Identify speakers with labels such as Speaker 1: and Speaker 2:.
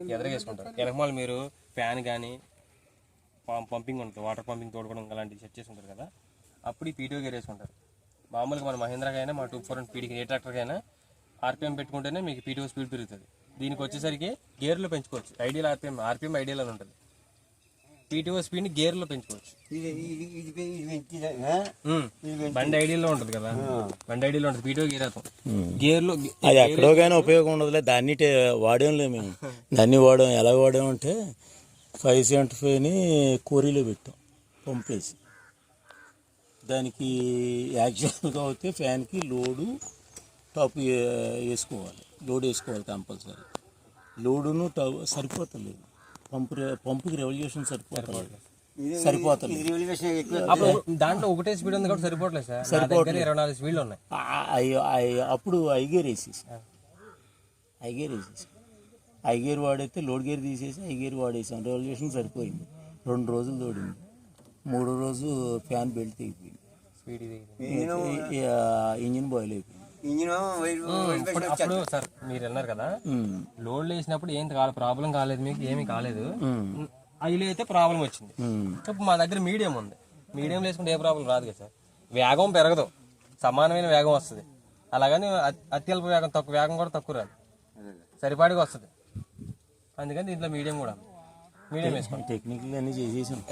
Speaker 1: ఎదరగేసుకుంటారు. వెనకమాల మీరు ఫ్యాన్ కానీ పంపింగ్ ఉంటుంది వాటర్ పంపింగ్ తోడుకోవడం అలాంటివి సెట్ చేసుకుంటారు కదా అప్పుడు ఈ పీటీఓ గేర్ వేసుకుంటారు. మామూలుగా మన మహేంద్రకైనా మా టూ ఫోర్ పీడీకి ఏ ట్రాక్టర్కైనా ఆర్పిఎం పెట్టుకుంటేనే మీకు పీటీఓ స్పీడ్ పెరుగుతుంది. దీనికి వచ్చేసరికి గేర్లో పెంచుకోవచ్చు. ఐడియల్ ఆర్పిఎం ఆర్పిఎం ఐడియల్ అని ఉంటుంది. పీటీఓ స్పీడ్ని గేర్లో పెంచుకోవచ్చు. బండి ఐడియల్లో ఉంటుంది కదా. బండి ఐడియల్లో ఉంటుంది. పీటీఓ గేర్ అవుతాం గేర్లో
Speaker 2: అది ఎక్కడోకైనా ఉపయోగం ఉండదులే. దాన్ని టే- వాడాంలే మేము. దాన్ని వాడాం. ఎలా వాడామంటే ఫైవ్ సెవెంటీ ఫైవ్ని కోరీలో పెట్టాం. పంపేసి. దానికి యాక్చువల్గా అయితే ఫ్యాన్కి లోడు టాప్ వేసుకోవాలి. లోడ్ వేసుకోవాలి కంపల్సరీ. లోడును టాప్ సరిపోతలేదు. పంపు రె- పంపుకి రెవల్యూషన్
Speaker 3: రెవల్యూషన్ ఎక్కువ
Speaker 1: అప్పుడు దాంట్లో ఒకటే స్పీడ్ ఉంది కాబట్టి సరిపోవట్లేదు సార్. దగ్గర ఇరవై నాలుగు స్పీడ్లు ఉన్నాయి.
Speaker 2: అప్పుడు ఐగేర్ వేసేసి. ఐగేర్ వేసేసి. ఐగేర్ వాడైతే లోడ్ గేర్ తీసేసి ఐగేర్ వాడేసాం. రెవల్యూషన్ సరిపోయింది. రెండు రోజులు తోడింది. మూడో రోజు ఫ్యాన్ బెల్ట్ తెగిపోయింది ఇంజిన్ బాయిల్ అయిపోయింది.
Speaker 1: అప్పుడు సార్ మీరు అన్నారు కదా
Speaker 2: ఉమ్.
Speaker 1: లోడ్ వేసినప్పుడు ఏం కాలేదు ప్రాబ్లం కాలేదు మీకు ఏమీ కాలేదు. అయిలో అయితే ప్రాబ్లం వచ్చింది. మా దగ్గర మీడియం ఉంది. మీడియం వేసుకుంటే ఏ ప్రాబ్లం రాదు కదా సార్. వేగం పెరగదు. సమానమైన వేగం వస్తుంది. అలాగని అతి- అత్యల్ప వేగం తక్కువ వేగం కూడా తక్కువ రాదు. సరిపాడిగా వస్తుంది. అందుకని దీంట్లో మీడియం కూడా మీడియం వేసుకోండి.
Speaker 2: టెక్నికల్ అన్నీ చేసేసాం.